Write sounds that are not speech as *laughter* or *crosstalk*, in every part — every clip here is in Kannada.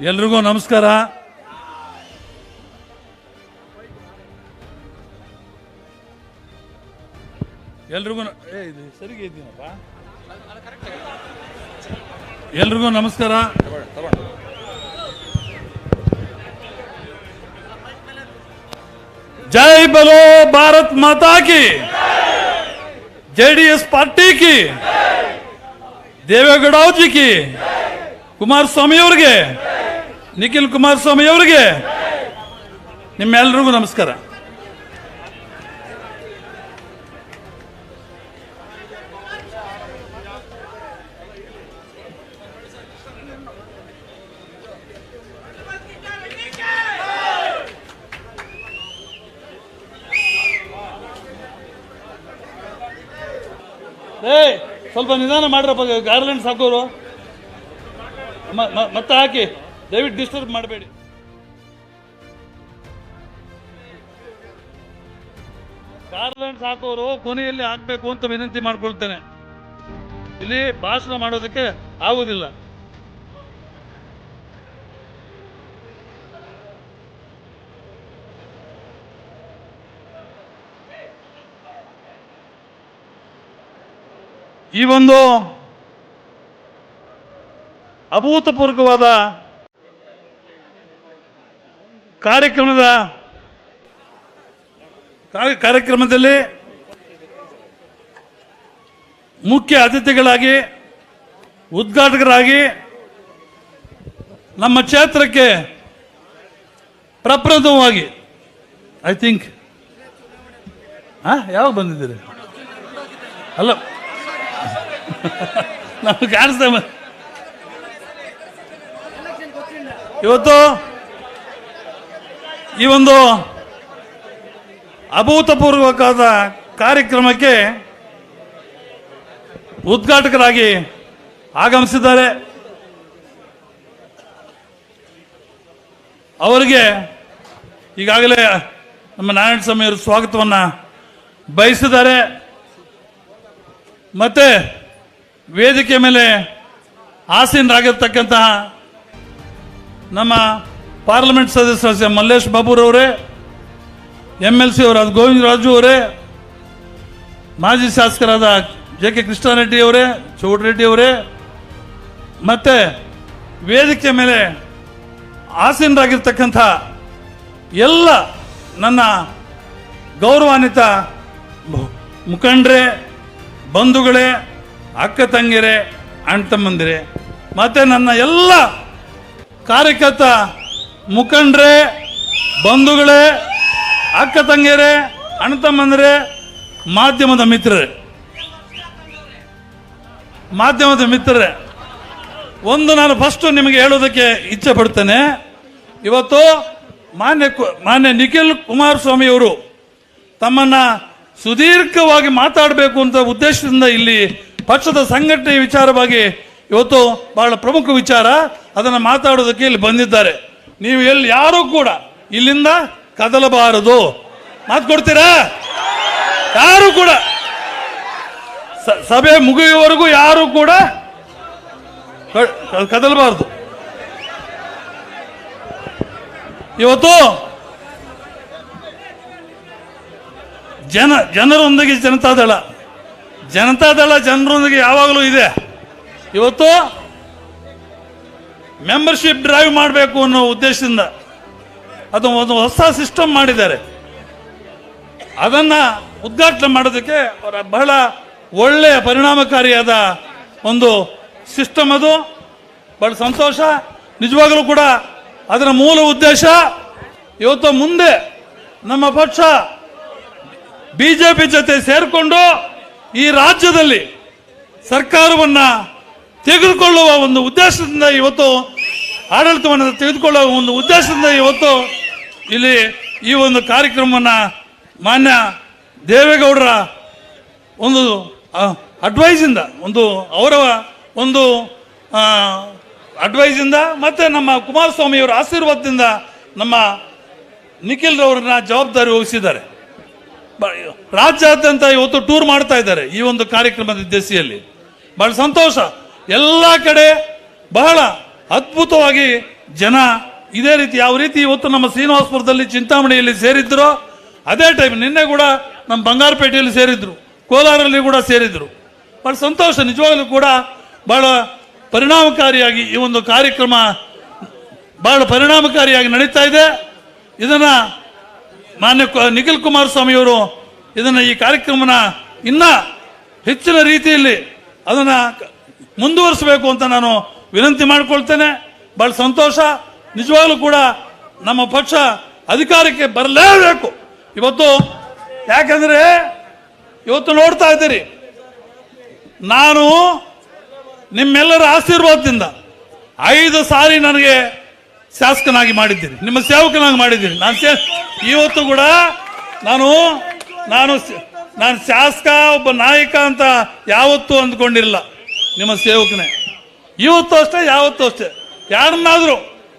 ಎಲ್ರಿಗೂ ನಮಸ್ಕಾರ. ಎಲ್ರಿಗೂ ಸರಿಗೆ ಇದ್ದೀನಪ್ಪ. ಎಲ್ರಿಗೂ ನಮಸ್ಕಾರ. ಜೈ ಬಲೋ ಭಾರತ್ ಮಾತಾ ಕಿ. ಜೆಡಿಎಸ್ ಪಾರ್ಟಿ ಕಿ. ದೇವೇಗೌಡಾವ್ಜಿ ಕಿ. ಕುಮಾರಸ್ವಾಮಿ ಅವ್ರಿಗೆ. ನಿಖಿಲ್ ಕುಮಾರಸ್ವಾಮಿ ಅವರಿಗೆ ನಿಮ್ಮೆಲ್ಲರಿಗೂ ನಮಸ್ಕಾರ. ಏ ಸ್ವಲ್ಪ ನಿಧಾನ ಮಾಡ್ರಪ್ಪ ಗಾರ್ಲೆಂಡ್ಸ್ ಹಾಕೋರು ಮತ್ತೆ ಹಾಕಿ. ದಯವಿಟ್ಟು ಡಿಸ್ಟರ್ಬ್ ಮಾಡಬೇಡಿ. ಗಾರ್ಲೆಂಡ್ಸ್ ಹಾಕೋರು ಕೊನೆಯಲ್ಲಿ ಹಾಕಬೇಕು ಅಂತ ವಿನಂತಿ ಮಾಡ್ಕೊಳ್ತೇನೆ. ಇಲ್ಲಿ ಭಾಷಣ ಮಾಡೋದಕ್ಕೆ ಆಗುವುದಿಲ್ಲ ಈ ಒಂದು ಅಭೂತಪೂರ್ವಕವಾದ ಕಾರ್ಯಕ್ರಮದ ಕಾರ್ಯ- ಕಾರ್ಯಕ್ರಮದಲ್ಲಿ ಮುಖ್ಯ ಅತಿಥಿಗಳಾಗಿ, ಉದ್ಘಾಟಕರಾಗಿ ನಮ್ಮ ಕ್ಷೇತ್ರಕ್ಕೆ ಪ್ರಪ್ರಥಮವಾಗಿ ಐ ಥಿಂಕ್ ಹಾ ಯಾವಾಗ ಬಂದಿದ್ದೀರಿ? ಅಲ್ಲ, *laughs* ನಮ್ಗೆ ಕಾಣಿಸ್ತೇವೆ ಇವತ್ತು ಈ ಒಂದು ಅಭೂತಪೂರ್ವಕವಾದ ಕಾರ್ಯಕ್ರಮಕ್ಕೆ ಉದ್ಘಾಟಕರಾಗಿ ಆಗಮಿಸಿದ್ದಾರೆ. ಅವರಿಗೆ ಈಗಾಗಲೇ ನಮ್ಮ ನಾರಾಯಣ ಸ್ವಾಮಿಯವರು ಸ್ವಾಗತವನ್ನು ಬಯಸಿದ್ದಾರೆ. ಮತ್ತೆ ವೇದಿಕೆ ಮೇಲೆ ಆಸೀನರಾಗಿರ್ತಕ್ಕಂತಹ ನಮ್ಮ ಪಾರ್ಲಿಮೆಂಟ್ ಸದಸ್ಯ ಮಲ್ಲೇಶ್ ಬಾಬುರವರೇ ಎಂ ಎಲ್ ಸಿ ಅವರಾದ ಗೋವಿಂದರಾಜು ಅವರೇ, ಮಾಜಿ ಶಾಸಕರಾದ ಜೆ ಕೆ ಕೃಷ್ಣಾರೆಡ್ಡಿ ಅವರೇ ಚೌಡರೆಡ್ಡಿ ಅವರೇ, ಮತ್ತೆ ವೇದಿಕೆ ಮೇಲೆ ಆಸೀನರಾಗಿರ್ತಕ್ಕಂಥ ಎಲ್ಲ ನನ್ನ ಗೌರವಾನ್ವಿತ ಮುಖಂಡರೇ, ಬಂಧುಗಳೇ, ಅಕ್ಕ ತಂಗಿರೇ ಅಣ್ಣ ತಮ್ಮಂದಿರೇ, ಮತ್ತು ನನ್ನ ಎಲ್ಲ ಕಾರ್ಯಕರ್ತ ಮುಖಂಡರೇ, ಬಂಧುಗಳೇ, ಅಕ್ಕ ತಂಗಿಯರೇ, ಅಣ್ಣ ತಮ್ಮಂದಿರೇ, ಮಾಧ್ಯಮದ ಮಿತ್ರರೇ. ಮಾಧ್ಯಮದ ಮಿತ್ರರೇ. ಒಂದು ನಾನು ಫಸ್ಟ್ ನಿಮಗೆ ಹೇಳೋದಕ್ಕೆ ಇಚ್ಛೆ ಪಡ್ತೇನೆ. ಇವತ್ತು ಮಾನ್ಯ ಮಾನ್ಯ ನಿಖಿಲ್ ಕುಮಾರಸ್ವಾಮಿ ಅವರು ತಮ್ಮನ್ನ ಸುದೀರ್ಘವಾಗಿ ಮಾತಾಡಬೇಕು ಅಂತ ಉದ್ದೇಶದಿಂದ ಇಲ್ಲಿ ಪಕ್ಷದ ಸಂಘಟನೆ ವಿಚಾರವಾಗಿ ಇವತ್ತು ಬಹಳ ಪ್ರಮುಖ ವಿಚಾರ. ಅದನ್ನು ಮಾತಾಡೋದಕ್ಕೆ ಇಲ್ಲಿ ಬಂದಿದ್ದಾರೆ. ನೀವು ಎಲ್ಲಿ ಯಾರೂ ಕೂಡ ಇಲ್ಲಿಂದ ಕದಲಬಾರದು. ಮಾತು ಕೊಡ್ತೀರಾ? ಯಾರು ಕೂಡ. ಸಭೆ ಮುಗಿಯುವವರೆಗೂ ಯಾರು ಕೂಡ ಕದಲಬಾರದು. ಇವತ್ತು ಜನ, ಜನರೊಂದಿಗೆ ಜನತಾದಳ. ಜನತಾದಳ ಜನರೊಂದಿಗೆ ಯಾವಾಗಲೂ ಇದೆ. ಇವತ್ತು ಮೆಂಬರ್ಶಿಪ್ ಡ್ರೈವ್ ಮಾಡಬೇಕು ಅನ್ನೋ ಉದ್ದೇಶದಿಂದ ಅದು ಒಂದು ಹೊಸ ಸಿಸ್ಟಮ್ ಮಾಡಿದ್ದಾರೆ. ಅದನ್ನ ಉದ್ಘಾಟನೆ ಮಾಡೋದಕ್ಕೆ ಅವರ ಬಹಳ ಒಳ್ಳೆಯ ಪರಿಣಾಮಕಾರಿಯಾದ ಒಂದು ಸಿಸ್ಟಮ್ ಅದು. ಬಹಳ ಸಂತೋಷ. ನಿಜವಾಗಲೂ ಕೂಡ ಅದರ ಮೂಲ ಉದ್ದೇಶ ಇವತ್ತು ಮುಂದೆ ನಮ್ಮ ಪಕ್ಷ ಬಿಜೆಪಿ ಜೊತೆ ಸೇರಿಕೊಂಡು ಈ ರಾಜ್ಯದಲ್ಲಿ ಸರ್ಕಾರವನ್ನ ತೆಗೆದುಕೊಳ್ಳುವ ಒಂದು ಉದ್ದೇಶದಿಂದ ಇವತ್ತು ಆಡಳಿತವನ್ನು ತೆಗೆದುಕೊಳ್ಳುವ ಒಂದು ಉದ್ದೇಶದಿಂದ ಇವತ್ತು ಇಲ್ಲಿ ಈ ಒಂದು ಕಾರ್ಯಕ್ರಮವನ್ನ ಮಾನ್ಯ ದೇವೇಗೌಡರ ಒಂದು ಅಡ್ವೈಸ್ ಇಂದ, ಒಂದು ಅವರ ಒಂದು ಅಡ್ವೈಸ್ ಇಂದ ಮತ್ತೆ ನಮ್ಮ ಕುಮಾರಸ್ವಾಮಿಯವರ ಆಶೀರ್ವಾದದಿಂದ ನಮ್ಮ ನಿಖಿಲ್ ರವರನ್ನ ಜವಾಬ್ದಾರಿ ವಹಿಸಿದ್ದಾರೆ. ರಾಜ್ಯಾದ್ಯಂತ ಇವತ್ತು ಟೂರ್ ಮಾಡ್ತಾ ಇದ್ದಾರೆ ಈ ಒಂದು ಕಾರ್ಯಕ್ರಮದ ದೆಸೆಯಲ್ಲಿ ಬಹಳ ಸಂತೋಷ. ಎಲ್ಲ ಕಡೆ ಬಹಳ ಅದ್ಭುತವಾಗಿ ಜನ ಇದೇ ರೀತಿ ಯಾವ ರೀತಿ ಇವತ್ತು ನಮ್ಮ ಶ್ರೀನಿವಾಸಪುರದಲ್ಲಿ ಚಿಂತಾಮಣಿಯಲ್ಲಿ ಸೇರಿದ್ರು ಅದೇ ಟೈಮ್ ನಿನ್ನೆ ಕೂಡ ನಮ್ಮ ಬಂಗಾರಪೇಟೆಯಲ್ಲಿ ಸೇರಿದ್ರು, ಕೋಲಾರಲ್ಲಿ ಕೂಡ ಸೇರಿದ್ರು. ಬಹಳ ಸಂತೋಷ, ನಿಜವಾಗ್ಲೂ ಕೂಡ ಬಹಳ ಪರಿಣಾಮಕಾರಿಯಾಗಿ ಈ ಒಂದು ಕಾರ್ಯಕ್ರಮ ಬಹಳ ಪರಿಣಾಮಕಾರಿಯಾಗಿ ನಡೀತಾ ಇದೆ. ಇದನ್ನ ಮಾನ್ಯ ನಿಖಿಲ್ ಕುಮಾರಸ್ವಾಮಿ ಅವರು ಇದನ್ನ ಈ ಕಾರ್ಯಕ್ರಮನ ಇನ್ನ ಹೆಚ್ಚಿನ ರೀತಿಯಲ್ಲಿ ಅದನ್ನ ಮುಂದುವರಿಸಬೇಕು ಅಂತ ನಾನು ವಿನಂತಿ ಮಾಡಿಕೊಳ್ತೇನೆ. ಬಹಳ ಸಂತೋಷ. ನಿಜವಾಗ್ಲೂ ಕೂಡ ನಮ್ಮ ಪಕ್ಷ ಅಧಿಕಾರಕ್ಕೆ ಬರಲೇಬೇಕು. ಇವತ್ತು ಯಾಕಂದ್ರೆ ಇವತ್ತು ನೋಡ್ತಾ ಇದ್ದೀರಿ, ನಾನು ನಿಮ್ಮೆಲ್ಲರ ಆಶೀರ್ವಾದದಿಂದ ಐದು ಸಾರಿ ನನಗೆ ಶಾಸಕನಾಗಿ ಮಾಡಿದ್ದೀನಿ ನಿಮ್ಮ ಸೇವಕನಾಗಿ ಮಾಡಿದ್ದೀನಿ ನಾನು ಸೇ ಇವತ್ತು ಕೂಡ ನಾನು ನಾನು ನಾನು ಶಾಸಕ, ಒಬ್ಬ ನಾಯಕ ಅಂತ ಯಾವತ್ತೂ ಅಂದ್ಕೊಂಡಿರಲಿಲ್ಲ ನಿಮ್ಮ ಸೇವಕನೇ. ಇವತ್ತು ಅಷ್ಟೇ, ಯಾವತ್ತೂ ಅಷ್ಟೇ. ಯಾರನ್ನಾದರೂ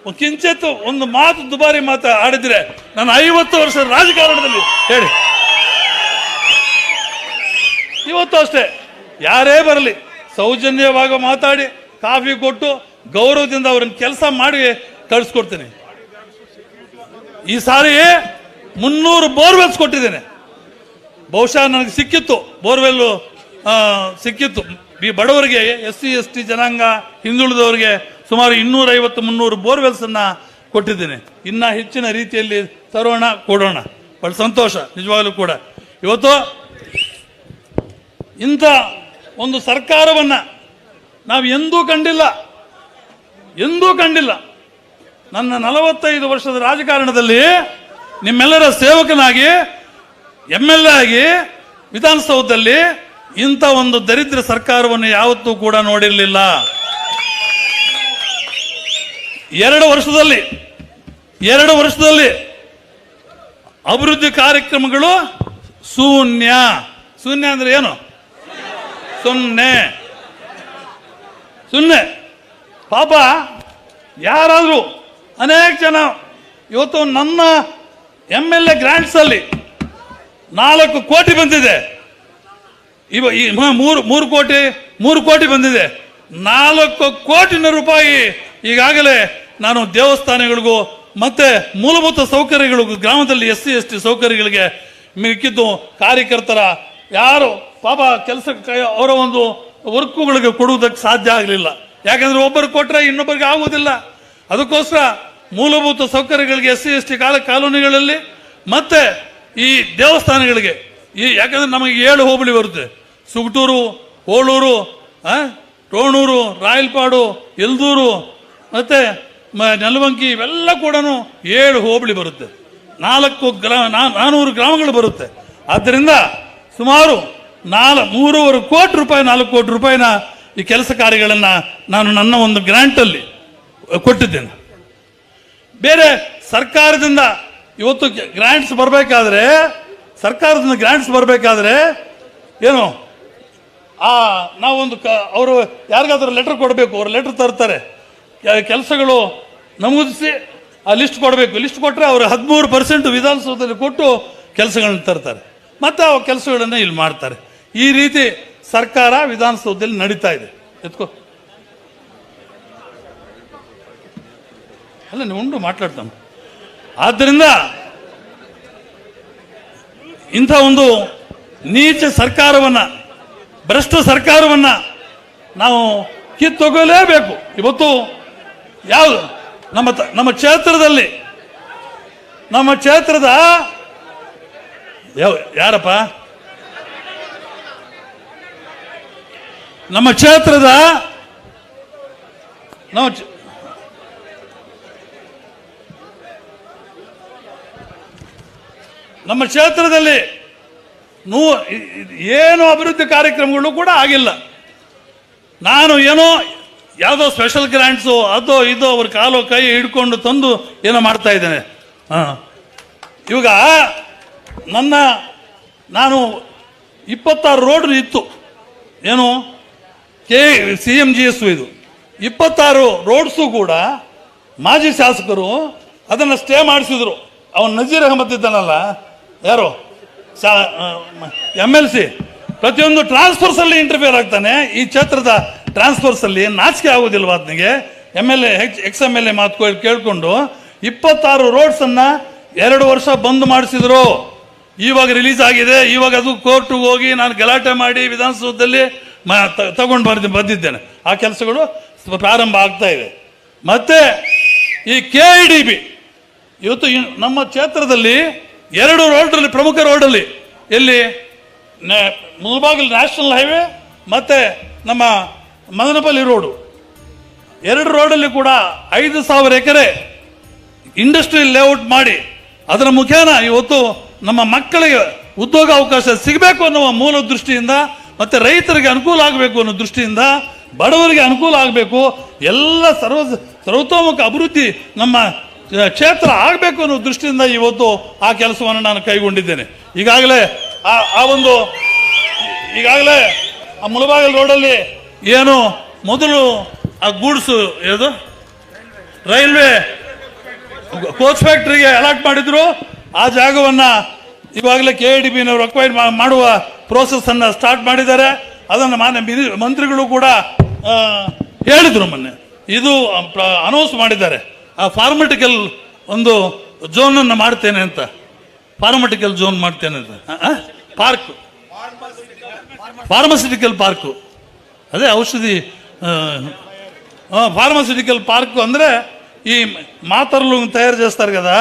ಒಂದು ಕಿಂಚಿತ್ತು ಒಂದು ಮಾತು ದುಬಾರಿ ಮಾತು ಆಡಿದ್ರೆ ನಾನು ಐವತ್ತು ವರ್ಷ ರಾಜಕಾರಣದಲ್ಲಿ ಹೇಳಿ. ಇವತ್ತು ಅಷ್ಟೇ. ಯಾರೇ ಬರಲಿ, ಸೌಜನ್ಯವಾಗಿ ಮಾತಾಡಿ, ಕಾಫಿ ಕೊಟ್ಟು ಗೌರವದಿಂದ ಅವ್ರನ್ನ ಕೆಲಸ ಮಾಡಿ ಕಳಿಸ್ಕೊಡ್ತೀನಿ. ಈ ಸಾರಿ ಮುನ್ನೂರು ಬೋರ್ವೆಲ್ಸ್ ಕೊಟ್ಟಿದ್ದೇನೆ. ಬಹುಶಃ ನನಗೆ ಸಿಕ್ಕಿತ್ತು, ಬೋರ್ವೆಲ್ಲು ಸಿಕ್ಕಿತ್ತು. ಈ ಬಡವರಿಗೆ ಎಸ್ ಸಿ ಎಸ್ ಟಿ ಜನಾಂಗ, ಹಿಂದುಳಿದವರಿಗೆ ಸುಮಾರು ಇನ್ನೂರ ಐವತ್ತು ಮುನ್ನೂರು ಬೋರ್ವೆಲ್ಸ್ ಅನ್ನ ಕೊಟ್ಟಿದ್ದೇನೆ. ಇನ್ನ ಹೆಚ್ಚಿನ ರೀತಿಯಲ್ಲಿ ತರೋಣ, ಕೊಡೋಣ. ಬಹಳ ಸಂತೋಷ, ನಿಜವಾಗಲೂ ಕೂಡ. ಇವತ್ತು ಇಂಥ ಒಂದು ಸರ್ಕಾರವನ್ನ ನಾವು ಎಂದೂ ಕಂಡಿಲ್ಲ ಎಂದೂ ಕಂಡಿಲ್ಲ. ನನ್ನ ನಲವತ್ತೈದು ವರ್ಷದ ರಾಜಕಾರಣದಲ್ಲಿ ನಿಮ್ಮೆಲ್ಲರ ಸೇವಕನಾಗಿ ಎಂ ಎಲ್ ಎ ಆಗಿ, ವಿಧಾನಸೌಧದಲ್ಲಿ ಇಂಥ ಒಂದು ದರಿದ್ರ ಸರ್ಕಾರವನ್ನು ಯಾವತ್ತೂ ಕೂಡ ನೋಡಿರಲಿಲ್ಲ. ಎರಡು ವರ್ಷದಲ್ಲಿ ಎರಡು ವರ್ಷದಲ್ಲಿ ಅಭಿವೃದ್ಧಿ ಕಾರ್ಯಕ್ರಮಗಳು ಶೂನ್ಯ. ಶೂನ್ಯ ಅಂದ್ರೆ ಏನು? ಸೊನ್ನೆ. ಸೊನ್ನೆ ಪಾಪ ಯಾರಾದರೂ ಅನೇಕ ಜನ ಇವತ್ತು ನನ್ನ ಎಂ ಎಲ್ ಎ ಗ್ರಾಂಟ್ಸ್ ಅಲ್ಲಿ ನಾಲ್ಕು ಕೋಟಿ ಬಂದಿದೆ. ಇವ ಈ ಮೂರು ಮೂರು ಕೋಟಿ ಮೂರು ಕೋಟಿ ಬಂದಿದೆ. ನಾಲ್ಕು ಕೋಟಿನ ರೂಪಾಯಿ ಈಗಾಗಲೇ ನಾನು ದೇವಸ್ಥಾನಗಳಿಗೂ ಮತ್ತೆ ಮೂಲಭೂತ ಸೌಕರ್ಯಗಳಿಗೂ, ಗ್ರಾಮದಲ್ಲಿ ಎಸ್ ಸಿ, ಎಸ್ ಟಿ ಸೌಕರ್ಯಗಳಿಗೆ ಮಿಕ್ಕಿದ್ದು ಕಾರ್ಯಕರ್ತರ ಯಾರು ಪಾಪ ಕೆಲಸಕ್ಕೆ ಅವರ ಒಂದು ವರ್ಕುಗಳಿಗೆ ಕೊಡುವುದಕ್ಕೆ ಸಾಧ್ಯ ಆಗಲಿಲ್ಲ. ಯಾಕಂದ್ರೆ ಒಬ್ಬರು ಕೊಟ್ಟರೆ ಇನ್ನೊಬ್ಬರಿಗೆ ಆಗುವುದಿಲ್ಲ. ಅದಕ್ಕೋಸ್ಕರ ಮೂಲಭೂತ ಸೌಕರ್ಯಗಳಿಗೆ ಎಸ್ ಸಿ, ಎಸ್ ಟಿ ಕಾಲ ಕಾಲೋನಿಗಳಲ್ಲಿ ಮತ್ತೆ ಈ ದೇವಸ್ಥಾನಗಳಿಗೆ ಈ ಯಾಕಂದ್ರೆ ನಮಗೆ ಏಳು ಹೋಬಳಿ ಬರುತ್ತೆ. ಸುಗಟೂರು, ಹೋಳೂರು ರೋಣೂರು ರಾಯಲ್ಪಾಡು, ಎಲ್ದೂರು, ಮತ್ತೆ ನೆಲವಂಕಿ ಇವೆಲ್ಲ ಕೂಡ ಏಳು ಹೋಬಳಿ ಬರುತ್ತೆ. ನಾಲ್ಕು ಗ್ರಾಮ ನಾನೂರು ಗ್ರಾಮಗಳು ಬರುತ್ತೆ. ಆದ್ದರಿಂದ ಸುಮಾರು ನಾಲ್ ಮೂರುವರೆ ಕೋಟಿ ರೂಪಾಯಿ, ನಾಲ್ಕು ಕೋಟಿ ರೂಪಾಯಿನ ಈ ಕೆಲಸ ಕಾರ್ಯಗಳನ್ನು ನಾನು ನನ್ನ ಒಂದು ಗ್ರ್ಯಾಂಟಲ್ಲಿ ಕೊಟ್ಟಿದ್ದೇನೆ. ಬೇರೆ ಸರ್ಕಾರದಿಂದ ಇವತ್ತು ಗ್ರಾಂಟ್ಸ್ ಬರಬೇಕಾದ್ರೆ ಸರ್ಕಾರದಿಂದ ಗ್ರಾಂಟ್ಸ್ ಬರಬೇಕಾದ್ರೆ ಏನು? ಆ ನಾವೊಂದು ಕ ಅವರು ಯಾರಿಗಾದ್ರೂ ಲೆಟ್ರ್ ಕೊಡಬೇಕು, ಅವ್ರು ಲೆಟ್ರ್ ತರ್ತಾರೆ. ಕೆಲಸಗಳು ನಮೂದಿಸಿ ಆ ಲಿಸ್ಟ್ ಕೊಡಬೇಕು. ಲಿಸ್ಟ್ ಕೊಟ್ಟರೆ ಅವರು ಹದಿಮೂರು ಪರ್ಸೆಂಟ್ ವಿಧಾನಸೌಧದಲ್ಲಿ ಕೊಟ್ಟು ಕೆಲಸಗಳನ್ನ ತರ್ತಾರೆ. ಮತ್ತು ಆ ಕೆಲಸಗಳನ್ನು ಇಲ್ಲಿ ಮಾಡ್ತಾರೆ. ಈ ರೀತಿ ಸರ್ಕಾರ ವಿಧಾನಸೌಧದಲ್ಲಿ ನಡೀತಾ ಇದೆ. ಎತ್ಕೋ. ಅಲ್ಲ, ನೀವು ಉಂಡು ಮಾತಾಡ್ತಾನೆ ಆದ್ದರಿಂದ ಇಂಥ ಒಂದು ನೀಚ ಸರ್ಕಾರವನ್ನು, ಭ್ರಷ್ಟ ಸರ್ಕಾರವನ್ನು ನಾವು ಕಿತ್ತೊಗಲೇಬೇಕು ಇವತ್ತು ಯಾವುದು ನಮ್ಮ ನಮ್ಮ ಕ್ಷೇತ್ರದಲ್ಲಿ, ನಮ್ಮ ಕ್ಷೇತ್ರದ, ಯಾವ, ಯಾರಪ್ಪ? ನಮ್ಮ ಕ್ಷೇತ್ರದ ನಮ್ಮ ನಮ್ಮ ಕ್ಷೇತ್ರದಲ್ಲಿ ನೂ ಏನು ಅಭಿವೃದ್ಧಿ ಕಾರ್ಯಕ್ರಮಗಳು ಕೂಡ ಆಗಿಲ್ಲ. ನಾನು ಏನೋ ಯಾವುದೋ ಸ್ಪೆಷಲ್ ಗ್ರ್ಯಾಂಟ್ಸು ಅದೋ ಇದೋ ಅವ್ರ ಕಾಲು ಕೈ ಹಿಡ್ಕೊಂಡು ತಂದು ಏನೋ ಮಾಡ್ತಾ ಇದ್ದೇನೆ. ಹಾಂ. ಇವಾಗ ನನ್ನ ನಾನು ಇಪ್ಪತ್ತಾರು ರೋಡ್ ಇತ್ತು. ಏನು? K C M G S ಇದು. ಇಪ್ಪತ್ತಾರು ರೋಡ್ಸು ಕೂಡ ಮಾಜಿ ಶಾಸಕರು ಅದನ್ನು ಸ್ಟೇ ಮಾಡಿಸಿದ್ರು. ಅವನು ನಜೀರ್ ಅಹಮದ್ ಇದ್ದಾನಲ್ಲ ಯಾರು? ಎಂ ಎಲ್ ಸಿ ಪ್ರತಿಯೊಂದು ಟ್ರಾನ್ಸ್ಫರ್ಸ್ ಅಲ್ಲಿ ಇಂಟರ್ಫಿಯರ್ ಆಗ್ತಾನೆ. ಈ ಕ್ಷೇತ್ರದ ಟ್ರಾನ್ಸ್ಫರ್ಸ್ ಅಲ್ಲಿ ನಾಚಿಕೆ ಆಗೋದಿಲ್ವ ಅದನಿಗೆ M L A ex M L A ಮಾತು ಕೇಳಿಕೊಂಡು ಇಪ್ಪತ್ತಾರು ರೋಡ್ಸ್ ಅನ್ನ ಎರಡು ವರ್ಷ ಬಂದ್ ಮಾಡಿಸಿದ್ರು. ಇವಾಗ ರಿಲೀಸ್ ಆಗಿದೆ. ಇವಾಗ ಅದು ಕೋರ್ಟ್ಗೆ ಹೋಗಿ ನಾನು ಗಲಾಟೆ ಮಾಡಿ ವಿಧಾನಸೌಧದಲ್ಲಿ ಮಾ ತಗೊಂಡು ಬರ್ದು, ಬಂದಿದ್ದೇನೆ. ಆ ಕೆಲಸಗಳು ಪ್ರಾರಂಭ ಆಗ್ತಾ ಇದೆ. ಮತ್ತೆ ಈ ಕೆ ಐ ಡಿ ಬಿ ಇವತ್ತು ನಮ್ಮ ಕ್ಷೇತ್ರದಲ್ಲಿ ಎರಡು ರೋಡಲ್ಲಿ ಪ್ರಮುಖ ರೋಡಲ್ಲಿ ಎಲ್ಲಿ ಮುಳಬಾಗಿಲು ನ್ಯಾಷನಲ್ ಹೈವೇ ಮತ್ತೆ ನಮ್ಮ ಮದನಪಲ್ಲಿ ರೋಡು. ಎರಡು ರೋಡಲ್ಲಿ ಕೂಡ ಐದು ಸಾವಿರ ಎಕರೆ ಇಂಡಸ್ಟ್ರಿ ಲೇಔಟ್ ಮಾಡಿ ಅದರ ಮುಖೇನ ಇವತ್ತು ನಮ್ಮ ಮಕ್ಕಳಿಗೆ ಉದ್ಯೋಗ ಅವಕಾಶ ಸಿಗಬೇಕು ಅನ್ನುವ ಮೂಲ ದೃಷ್ಟಿಯಿಂದ ಮತ್ತೆ ರೈತರಿಗೆ ಅನುಕೂಲ ಆಗಬೇಕು ಅನ್ನೋ ದೃಷ್ಟಿಯಿಂದ ಬಡವರಿಗೆ ಅನುಕೂಲ ಆಗಬೇಕು. ಎಲ್ಲ ಸರ್ವ, ಸರ್ವತೋಮುಖ ಅಭಿವೃದ್ಧಿ ನಮ್ಮ ಕ್ಷೇತ್ರ ಆಗಬೇಕು ಅನ್ನೋ ದೃಷ್ಟಿಯಿಂದ ಇವತ್ತು ಆ ಕೆಲಸವನ್ನು ನಾನು ಕೈಗೊಂಡಿದ್ದೇನೆ. ಈಗಾಗಲೇ ಆ ಒಂದು, ಈಗಾಗಲೇ ಆ ಮುಳಬಾಗಿಲು ರೋಡಲ್ಲಿ ಏನು ಮೊದಲು ಆ ಗೂಡ್ಸು ಯಾವುದು? ರೈಲ್ವೆ ಕೋಚ್ ಫ್ಯಾಕ್ಟ್ರಿಗೆ ಅಲಾಟ್ ಮಾಡಿದ್ರು. ಆ ಜಾಗವನ್ನು ಇವಾಗಲೇ ಕೆ ಎ ಡಿ ಬಿನವರು ಅಕ್ವೈರ್ ಮಾಡುವ ಪ್ರೋಸೆಸ್ಸನ್ನು ಸ್ಟಾರ್ಟ್ ಮಾಡಿದ್ದಾರೆ. ಅದನ್ನು ಮಾನ್ಯ ಮಿನಿ- ಮಂತ್ರಿಗಳು ಕೂಡ ಹೇಳಿದ್ರು ಮೊನ್ನೆ. ಇದು ಅನೌನ್ಸ್ ಮಾಡಿದ್ದಾರೆ. ಆ ಫಾರ್ಮೆಟಿಕಲ್ ಒಂದು ಝೋನ್ ಅನ್ನು ಮಾಡ್ತೇನೆ ಅಂತ ಫಾರ್ಮೆಟಿಕಲ್ ಝೋನ್ ಮಾಡ್ತೇನೆ ಅಂತ ಪಾರ್ಕ್ ಫಾರ್ಮಸ್ಯೂಟಿಕಲ್ ಪಾರ್ಕು ಅದೇ ಔಷಧಿ ఫార్మసిటికల్ పార్క్ ಅಂದರೆ ఈ మాతరలు తయారు చేస్తారు కదా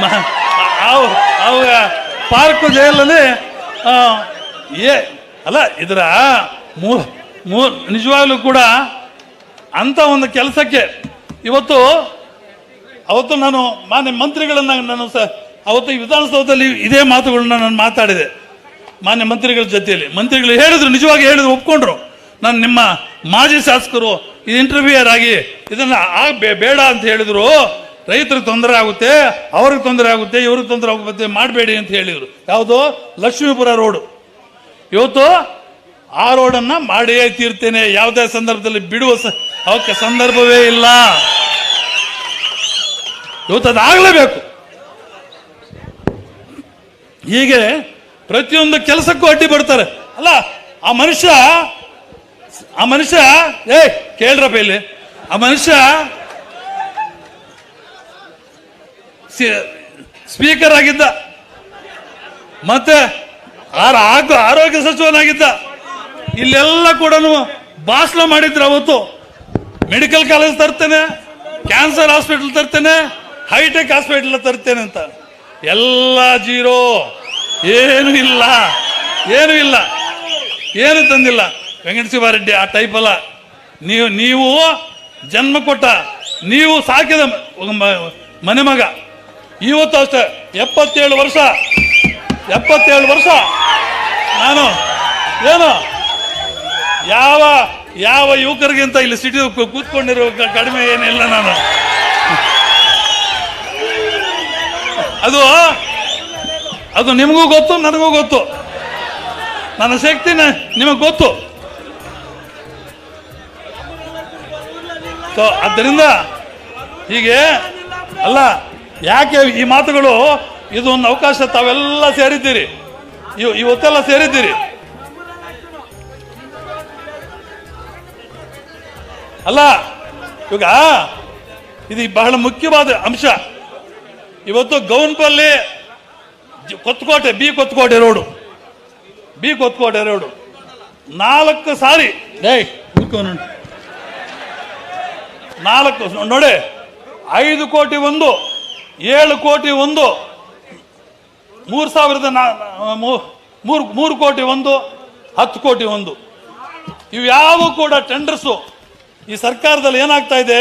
మ- ಅವು ಅವು ಪಾರ್ಕ್ ಜೈಲಲ್ಲಿ ಆ, ಏ ಅಲ್ಲ ಇದರ ಅಂತ ಒಂದು ಕೆಲಸಕ್ಕೆ ಇವತ್ತು, ಅವತ್ತು ನಾನು ಮಾನ್ಯ ಮಂತ್ರಿಗಳನ್ನ ನಾನು ಸ, ಅವತ್ತು ವಿಧಾನಸೌಧದಲ್ಲಿ ಇದೇ ಮಾತುಗಳನ್ನ ನಾನು ಮಾತಾಡಿದೆ. ಮಾನ್ಯ ಮಂತ್ರಿಗಳ ಜೊತೆಯಲ್ಲಿ. ಮಂತ್ರಿಗಳು ಹೇಳಿದ್ರು, ನಿಜವಾಗಿ ಹೇಳಿದ್ರು, ಒಪ್ಕೊಂಡ್ರು. ನಾನು ನಿಮ್ಮ ಮಾಜಿ ಶಾಸಕರು ಇದು ಇಂಟರ್ವ್ಯೂಯರ್ ಆಗಿ ಇದನ್ನ ಬೇಡ ಅಂತ ಹೇಳಿದ್ರು. ರೈತರಿಗೆ ತೊಂದರೆ ಆಗುತ್ತೆ, ಅವ್ರಿಗೆ ತೊಂದರೆ ಆಗುತ್ತೆ, ಇವ್ರಿಗೆ ತೊಂದರೆ ಆಗುತ್ತೆ, ಮಾಡಬೇಡಿ ಅಂತ ಹೇಳಿದ್ರು. ಯಾವುದು? ಲಕ್ಷ್ಮೀಪುರ ರೋಡು. ಇವತ್ತು ಆ ರೋಡನ್ನ ಮಾಡಿಯೇ ತೀರ್ತೇನೆ ಯಾವುದೇ ಸಂದರ್ಭದಲ್ಲಿ ಬಿಡುವ ಅವಕ್ಕೆ ಸಂದರ್ಭವೇ ಇಲ್ಲ. ಇವತ್ತು ಅದಾಗಲೇಬೇಕು ಹೀಗೆ ಪ್ರತಿಯೊಂದು ಕೆಲಸಕ್ಕೂ ಅಡ್ಡಿ ಬರ್ತಾರೆ ಅಲ್ಲ, ಆ ಮನುಷ್ಯ ಆ ಮನುಷ್ಯ ಏಯ್ ಕೇಳ್ರಪ್ಪ ಇಲ್ಲಿ. ಆ ಮನುಷ್ಯ ಸ್ಪೀಕರ್ ಆಗಿದ್ದ. ಮತ್ತೆ ಆರೋಗ್ಯ ಸಚಿವನಾಗಿದ್ದ. ಇಲ್ಲೆಲ್ಲ ಕೂಡ ಭಾಷಣ ಮಾಡಿದ್ರು ಅವತ್ತು. ಮೆಡಿಕಲ್ ಕಾಲೇಜ್ ತರ್ತೇನೆ ಕ್ಯಾನ್ಸರ್ ಹಾಸ್ಪಿಟಲ್ ತರ್ತೇನೆ ಹೈಟೆಕ್ ಹಾಸ್ಪಿಟಲ್ ತರ್ತೇನೆ ಅಂತ. ಎಲ್ಲ ಜೀರೋ. ಏನು ಇಲ್ಲ. ಏನು ಇಲ್ಲ. ಏನು ತಂದಿಲ್ಲ. ವೆಂಕಟ ಶಿವಾರೆಡ್ಡಿ ಆ ಟೈಪ್ ಅಲ್ಲ. ನೀವು ನೀವು ಜನ್ಮ ಕೊಟ್ಟ, ನೀವು ಸಾಕಿದ ಮನೆ ಮಗ. ಇವತ್ತು ಅಷ್ಟೇ, ಎಪ್ಪತ್ತೇಳು ವರ್ಷ. ಎಪ್ಪತ್ತೇಳು ವರ್ಷ. ನಾನು, ಏನು? ಯಾವ ಯಾವ ಯುವಕರಿಗಿಂತ ಇಲ್ಲಿ ಸಿಟಿ ಕೂತ್ಕೊಂಡಿರೋ ಕಡಿಮೆ ಏನಿಲ್ಲ ನಾನು. ಅದು ಅದು ನಿಮಗೂ ಗೊತ್ತು, ನನಗೂ ಗೊತ್ತು. ನನ್ನ ಶಕ್ತಿ ನಿಮಗೆ ಗೊತ್ತು. ಸೊ ಆದ್ದರಿಂದ ಹೀಗೆ, ಅಲ್ಲ, ಯಾಕೆ ಈ ಮಾತುಗಳು, ಇದು ಒಂದು ಅವಕಾಶ ತಾವೆಲ್ಲ ಸೇರಿದ್ದೀರಿ. ಇವ್- ಇವತ್ತೆಲ್ಲ ಸೇರಿದ್ದೀರಿ. ಅಲ್ಲ ಇವಾಗ ಇದು ಬಹಳ ಮುಖ್ಯವಾದ ಅಂಶ. ಇವತ್ತು Gownpalli Kothkote B Kothkote road. B Kothkote road. ನಾಲ್ಕು ಸಾರಿ. ಡೇ ನಾಲ್ಕು ನೋಡಿ ಐದು ಕೋಟಿ ಒಂದು ಏಳು ಕೋಟಿ ಒಂದು ಮೂರು ಸಾವಿರದ ನಾ- ಮೂರು ಮೂರು ಕೋಟಿ ಒಂದು ಹತ್ತು ಕೋಟಿ ಒಂದು. ಇವು ಯಾವ ಕೂಡ ಟೆಂಡರ್ಸು ಈ ಸರ್ಕಾರದಲ್ಲಿ ಏನಾಗ್ತಾ ಇದೆ?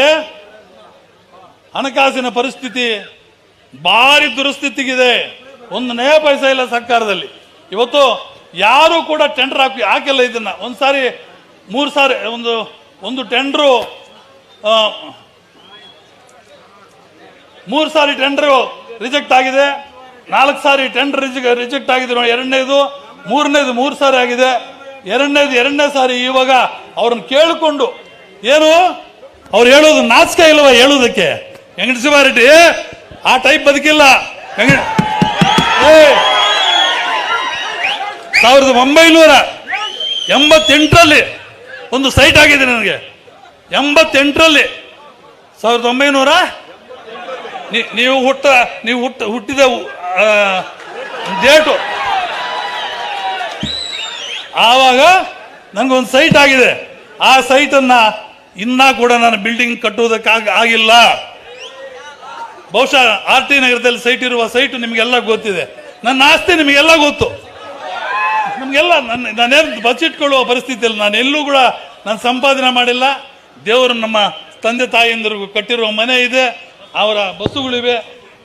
ಹಣಕಾಸಿನ ಪರಿಸ್ಥಿತಿ ಭಾರಿ ದುರಸ್ಥಿತಿಗಿದೆ. ಒಂದು ನಯ ಪೈಸ ಇಲ್ಲ ಸರ್ಕಾರದಲ್ಲಿ. ಇವತ್ತು ಯಾರು ಕೂಡ ಟೆಂಡರ್ ಹಾಕಿ ಹಾಕಿಲ್ಲ ಇದನ್ನ. ಒಂದು ಸಾರಿ, ಮೂರು ಸಾರಿ, ಒಂದು ಒಂದು ಟೆಂಡ್ರು ಮೂರು ಸಾರಿ ಟೆಂಡರ್ ರಿಜೆಕ್ಟ್ ಆಗಿದೆ. ನಾಲ್ಕು ಸಾರಿ ಟೆಂಡರ್ ರಿಜೆಕ್ಟ್ ಆಗಿದೆ ನೋಡಿ, ಎರಡನೇದು, ಮೂರನೇದು ಮೂರು ಸಾರಿ ಆಗಿದೆ. ಎರಡನೇದು ಎರಡನೇ ಸಾರಿ ಇವಾಗ ಅವ್ರನ್ನ ಕೇಳಿಕೊಂಡು ಏನು? ಅವ್ರು ಹೇಳೋದು ನಾಚಿಕೆ ಇಲ್ವಾ ಹೇಳೋದಕ್ಕೆ ವೆಂಕಟಶಿವಾರೆಡ್ಡಿ ಆ ಟೈಪ್ ಬದುಕಿಲ್ಲ. ಸಾವಿರದ ಒಂಬೈನೂರ ಎಂಬತ್ತೆಂಟರಲ್ಲಿ ಒಂದು ಸೈಟ್ ಆಗಿದೆ ನನಗೆ. ಎಂಬತ್ತೆಂಟರಲ್ಲಿ. ಸಾವಿರದ ಒಂಬೈನೂರ? ನೀವು ಹುಟ್ಟ ನೀವು ಹುಟ್ಟ ಹುಟ್ಟಿದ ಡೇಟು. ಆವಾಗ ನನಗೊಂದು ಸೈಟ್ ಆಗಿದೆ. ಆ ಸೈಟನ್ನು ಇನ್ನೂ ಕೂಡ ನಾನು ಬಿಲ್ಡಿಂಗ್ ಕಟ್ಟುವುದಕ್ಕಾಗ ಆಗಿಲ್ಲ. ಬಹುಶಃ ಆರ್ ಟಿ ನಗರದಲ್ಲಿ ಸೈಟ್ ಇರುವ ಸೈಟ್ ನಿಮಗೆಲ್ಲ ಗೊತ್ತಿದೆ. ನನ್ನ ಆಸ್ತಿ ನಿಮಗೆಲ್ಲ ಗೊತ್ತು. ನಮಗೆಲ್ಲ ನನ್ನ ನಾನೇನು ಬಚ್ಚಿಟ್ಕೊಳ್ಳುವ ಪರಿಸ್ಥಿತಿಯಲ್ಲಿ ನಾನು ಎಲ್ಲೂ ಕೂಡ ನಾನು ಸಂಪಾದನೆ ಮಾಡಿಲ್ಲ. ದೇವರು ನಮ್ಮ ತಂದೆ ತಾಯಿಯಂದ್ರಿಗೂ ಕಟ್ಟಿರುವ ಮನೆ ಇದೆ. ಅವರ ಬಸ್ಸುಗಳಿವೆ.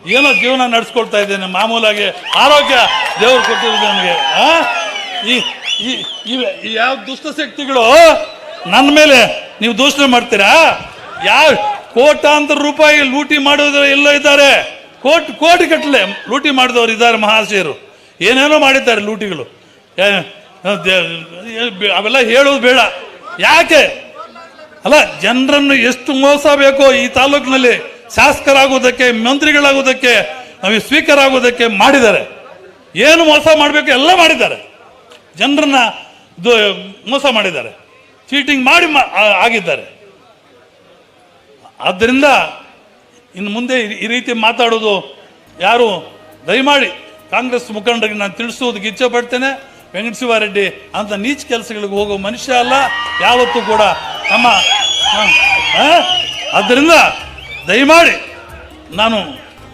ಏನೋ ಜೀವನ ನಡೆಸ್ಕೊಳ್ತಾ ಇದ್ದೇನೆ. ಮಾಮೂಲಾಗಿ ಆರೋಗ್ಯ ದೇವರು ಕೊಟ್ಟಿರೋದು ನನಗೆ. ಈ ಈ ಯಾವ ದುಷ್ಟಶಕ್ತಿಗಳು ನನ್ನ ಮೇಲೆ ನೀವು ದೂಷಣೆ ಮಾಡ್ತೀರಾ? ಯಾವ ಕೋಟಾಂತರ ರೂಪಾಯಿ ಲೂಟಿ ಮಾಡೋದ್ರ ಎಲ್ಲೋ ಇದ್ದಾರೆ. ಕೋಟಿ ಕೋಟಿ ಕಟ್ಟಲೆ ಲೂಟಿ ಮಾಡಿದವರು ಇದ್ದಾರೆ ಮಹಾಶಯರು. ಏನೇನೋ ಮಾಡಿದ್ದಾರೆ ಲೂಟಿಗಳು. ಅವೆಲ್ಲ ಹೇಳೋದು ಬೇಡ. ಯಾಕೆ? ಅಲ್ಲ, ಜನರನ್ನು ಎಷ್ಟು ಮೋಸ ಬೇಕೋ ಈ ತಾಲೂಕಿನಲ್ಲಿ ಶಾಸಕರಾಗುವುದಕ್ಕೆ, ಮಂತ್ರಿಗಳಾಗುವುದಕ್ಕೆ, ನಮಗೆ ಸ್ಪೀಕರ್ ಆಗುವುದಕ್ಕೆ ಮಾಡಿದ್ದಾರೆ. ಏನು ಮೋಸ ಮಾಡಬೇಕು ಎಲ್ಲ ಮಾಡಿದ್ದಾರೆ. ಜನರನ್ನ ಮೋಸ ಮಾಡಿದ್ದಾರೆ. ಚೀಟಿಂಗ್ ಮಾಡಿ ಆಗಿದ್ದಾರೆ. ಆದ್ದರಿಂದ ಇನ್ನು ಮುಂದೆ ಈ- ರೀತಿ ಮಾತಾಡೋದು ಯಾರು? ದಯಮಾಡಿ ಕಾಂಗ್ರೆಸ್ ಮುಖಂಡರಿಗೆ ನಾನು ತಿಳಿಸೋದಕ್ಕೆ ಇಚ್ಛೆ ಪಡ್ತೇನೆ ವೆಂಕಟಶಿವಾರೆಡ್ಡಿ ಅಂತ ನೀಚ ಕೆಲಸಗಳಿಗೆ ಹೋಗೋ ಮನುಷ್ಯ ಅಲ್ಲ, ಯಾವತ್ತೂ ಕೂಡ ನಮ್ಮ? ಆದ್ದರಿಂದ ದಯಮಾಡಿ ನಾನು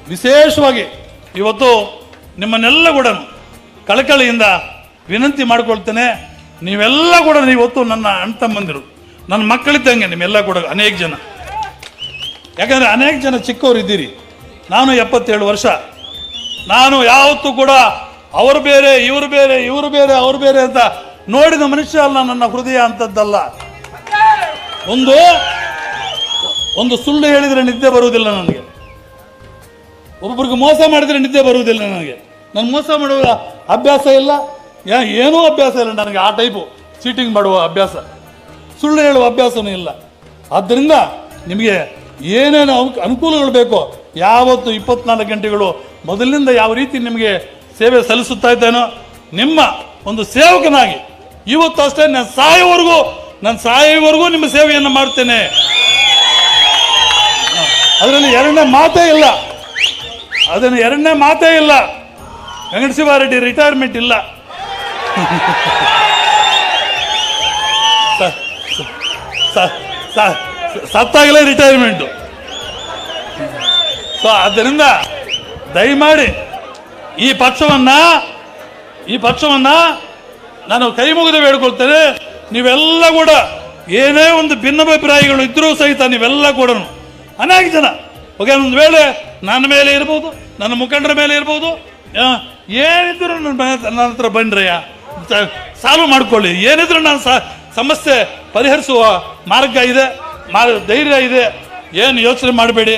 ವಿಶೇಷವಾಗಿ ಇವತ್ತು ನಿಮ್ಮನ್ನೆಲ್ಲ ಕೂಡ ಕಳಕಳಿಯಿಂದ ವಿನಂತಿ ಮಾಡ್ಕೊಳ್ತೇನೆ. ನೀವೆಲ್ಲ ಕೂಡ ಇವತ್ತು ನನ್ನ ಅಣ್ಣ ತಮ್ಮಂದಿರು ನನ್ನ ಮಕ್ಕಳಿದ್ದಂಗೆ ನಿಮ್ಮೆಲ್ಲ ಕೂಡ ಅನೇಕ ಜನ. ಯಾಕಂದ್ರೆ ಅನೇಕ ಜನ ಚಿಕ್ಕವರು ಇದ್ದೀರಿ. ನಾನು ಎಪ್ಪತ್ತೇಳು ವರ್ಷ. ನಾನು ಯಾವತ್ತೂ ಕೂಡ ಅವರು ಬೇರೆ, ಇವರು ಬೇರೆ ಇವರು ಬೇರೆ, ಅವರು ಬೇರೆ ಅಂತ ನೋಡಿದ ಮನುಷ್ಯ ಅಲ್ಲ ನನ್ನ ಹೃದಯ ಅಂತದ್ದಲ್ಲ. ಒಂದು ಒಂದು ಸುಳ್ಳು ಹೇಳಿದರೆ ನಿದ್ದೆ ಬರುವುದಿಲ್ಲ ನನಗೆ. ಒಬ್ಬೊಬ್ರಿಗೆ ಮೋಸ ಮಾಡಿದರೆ ನಿದ್ದೆ ಬರುವುದಿಲ್ಲ ನನಗೆ. ನಾನು ಮೋಸ ಮಾಡುವ ಅಭ್ಯಾಸ ಇಲ್ಲ. ಯಾ- ಏನೂ ಅಭ್ಯಾಸ ಇಲ್ಲ. ನನಗೆ ಆ ಟೈಪು ಚೀಟಿಂಗ್ ಮಾಡುವ ಅಭ್ಯಾಸ. ಸುಳ್ಳು ಹೇಳುವ ಅಭ್ಯಾಸವೂ ಇಲ್ಲ. ಆದ್ದರಿಂದ ನಿಮಗೆ ಏನೇನು ಅನು- ಅನುಕೂಲಗಳು ಬೇಕೋ, ಯಾವತ್ತು ಇಪ್ಪತ್ನಾಲ್ಕು ಗಂಟೆಗಳು ಮೊದಲಿನಿಂದ ಯಾವ ರೀತಿ ನಿಮಗೆ ಸೇವೆ ಸಲ್ಲಿಸುತ್ತಾ ಇದ್ದೇನೋ, ನಿಮ್ಮ ಒಂದು ಸೇವಕನಾಗಿ, ಇವತ್ತು ಅಷ್ಟೇ ನಾನು ಸಾಯೋವರೆಗೂ ನಾನು ಸಾಯೋವರೆಗೂ ನಿಮ್ಮ ಸೇವೆಯನ್ನು ಮಾಡ್ತೇನೆ. ಅದರಲ್ಲಿ ಎರಡನೇ ಮಾತೇ ಇಲ್ಲ. ಅದನ್ನು ಎರಡನೇ ಮಾತೇ ಇಲ್ಲ. ವೆಂಕಟಶಿವಾರೆಡ್ಡಿ ರಿಟೈರ್ಮೆಂಟ್ ಇಲ್ಲ. ಸತ್ತಾಗಲೇ ರಿಟೈರ್ಮೆಂಟು ಸೊ ಆದ್ದರಿಂದ ದಯಮಾಡಿ ಈ ಪಕ್ಷವನ್ನ ಈ ಪಕ್ಷವನ್ನ ನಾನು ಕೈ ಮುಗಿದು ಬೇಡ್ಕೊಳ್ತೇನೆ. ನೀವೆಲ್ಲ ಕೂಡ ಏನೇ ಒಂದು ಭಿನ್ನಾಭಿಪ್ರಾಯಗಳು ಇದ್ರೂ ಸಹಿತ ನೀವೆಲ್ಲ ಕೂಡ ಅನೇಕ ಜನ. ಓಕೆ ಒಂದು ವೇಳೆ ನನ್ನ ಮೇಲೆ ಇರ್ಬೋದು, ನನ್ನ ಮುಖಂಡರ ಮೇಲೆ ಇರ್ಬೋದು ಏನಿದ್ರು ನನ್ನ ನನ್ನ ಹತ್ರ ಬನ್ರಯ್ಯ ಸ- ಸಾಲ್ವ್ ಮಾಡ್ಕೊಳ್ಳಿ. ಏನಿದ್ರು ನಾನು ಸಮಸ್ಯೆ ಪರಿಹರಿಸುವ ಮಾರ್ಗ ಇದೆ ಮಾರ್ ಧೈರ್ಯ ಇದೆ, ಏನು ಯೋಚನೆ ಮಾಡಬೇಡಿ.